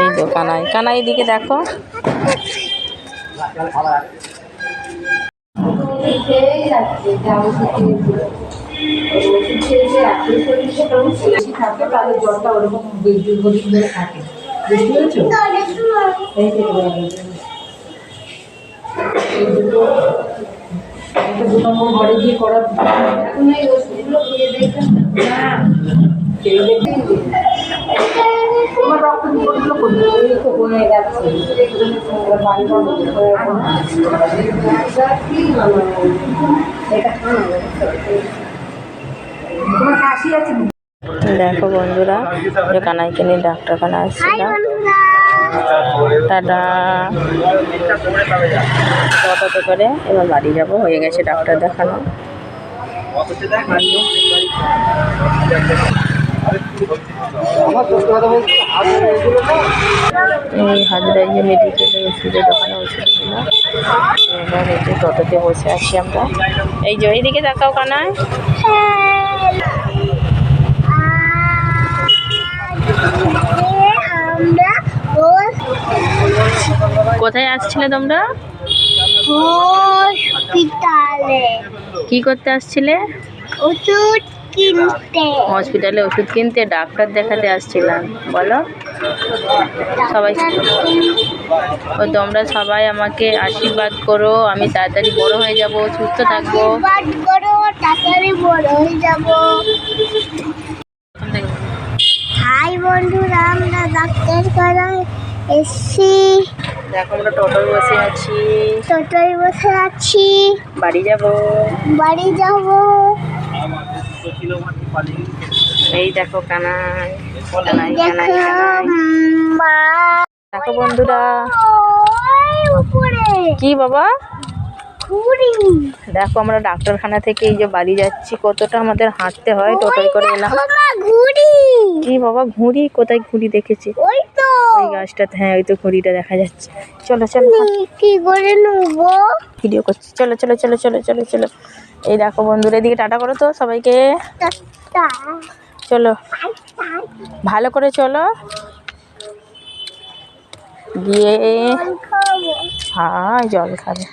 এই তো কানাই। কানাই দিকে দেখো। থাকে তাদের জ্বরটা ওরকম দীর্ঘদিন ধরে থাকে বুঝতে পেরেছ এই দুটো দু নম্বর ঘরে গিয়ে করা এখন এই ওষুধগুলো খেয়ে দেখবেন না খেয়ে দেখবেন তোমার রক্ত বিপদগুলো করবে এই তো বয়ে যাচ্ছে বাড়ি বন্ধ করে এটা তোমার কাশি আছে দেখো বন্ধুরা যে কানাইকে নিয়ে ডাক্তারখানা আসছিলাম। টাটা অটোতে করে এবার বাড়ি যাব। হয়ে গেছে ডাক্তার দেখানো। এই হাজরাই যে মেডিকেলে ওষুধের দোকানে ওষুধ এবার এই যে টোটোতে বসে আছি আমরা। এই যে এইদিকে দেখাও কানায় কোথায় আসছিলে তোমরা? হসপিটালে। কি করতে আসছিলে? ওষুধ কিনতে। হসপিটালে ওষুধ কিনতে ডাক্তার দেখাতে আসছিলাম। বলো। সবাই ও তোমরা সবাই আমাকে আশীর্বাদ করো আমি তাড়াতাড়ি বড় হয়ে যাব সুস্থ থাকব। তাড়াতাড়ি বড় হয়ে যাব। হাই বন্ধুরা আমরা ডাক্তার করাই। এসছি দেখো আমরা টোটোয় বসে আছি। টোটোয় বসে আছি। বাড়ি যাব। বাড়ি যাব। এই দেখো কানাই। কানাই কানাই দেখো মা। দেখো বন্ধুরা। কি বাবা? দেখো আমরা ডাক্তারখানা থেকে এই যে বাড়ি যাচ্ছি কতটা আমাদের হাঁটতে হয় টোটোয় করে এলাম। কি বাবা ঘুড়ি? কোথায় ঘুড়ি দেখেছি? ওই ওই গাছটাতে হ্যাঁ ওই তো ঘড়িটা দেখা যাচ্ছে। চলো চলো কি করে নেব? ভিডিও করছি। চলো চলো চলো চলো চলো চলো। এই দেখো বন্ধুরা এদিকে টাটা করো তো সবাইকে। চলো। ভালো করে চলো। গিয়ে হ্যাঁ জল খাবে।